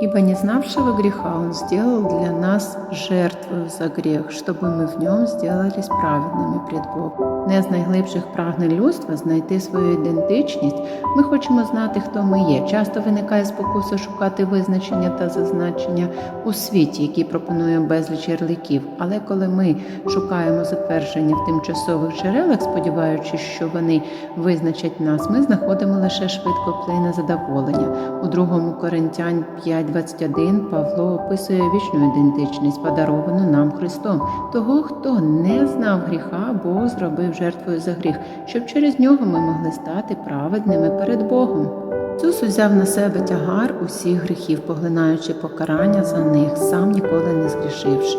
Ибо не знавшего греха Он сделал для нас жертвою за грех, чтобы ми в ньому сделались праведними пред Богом. Не з найглибших прагнень людства знайти свою ідентичність. Ми хочемо знати, хто ми є. Часто виникає спокуса шукати визначення та зазначення у світі, які пропонує безліч ярликів. Але коли ми шукаємо затвердження в тимчасових джерелах, сподіваючись, що вони визначать нас, ми знаходимо лише швидкоплинне задоволення. У другому Коринтян 5.21 Павло описує вічну ідентичність, подаровану нам Христом, того, хто не знав гріха, Бог зробив жертвою за гріх, щоб через нього ми могли стати праведними перед Богом. Ісус узяв на себе тягар усіх гріхів, поглинаючи покарання за них, сам ніколи не згрішивши.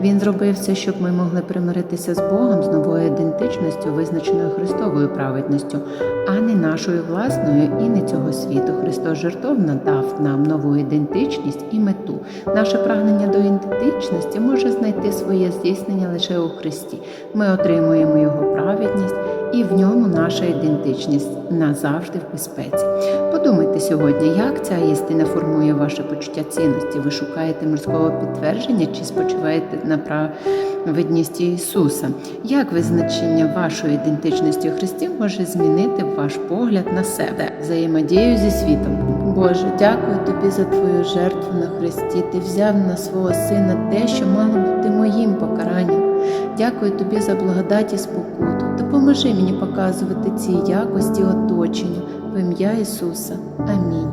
Він зробив це, щоб ми могли примиритися з Богом з новою ідентичністю, визначеною Христовою праведністю, а не нашою власною і не цього світу. Христос жертовно дав нам нову ідентичність і мету. Наше прагнення до ідентичності може знайти своє здійснення лише у Христі. Ми отримуємо Його праведність, і в ньому наша ідентичність назавжди в безпеці. Подумайте сьогодні, як ця істина формує ваше почуття цінності. Ви шукаєте морського підтвердження чи спочиваєте на праведності Ісуса? Як визначення вашої ідентичності у Христі може змінити ваш погляд на себе, взаємодію зі світом? Боже, дякую тобі за твою жертву на Христі. Ти взяв на свого сина те, що мало бути моїм покаранням. Дякую тобі за благодать і спокуту. Допоможи мені показувати ці якості оточенню в ім'я Ісуса. Амінь.